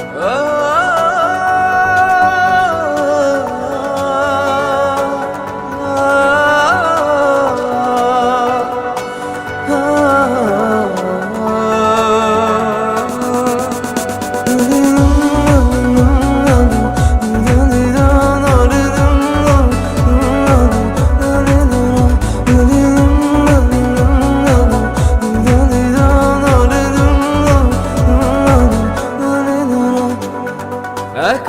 Oh.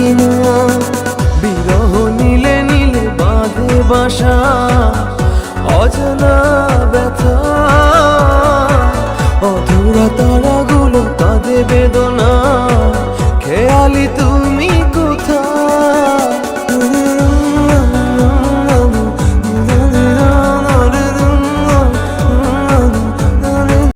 কিনা বিরহ নীলে নীলে বাঁধে বাসা অজানা ব্যথা। অধুরা তারাগুলো কাঁদে বেদনা।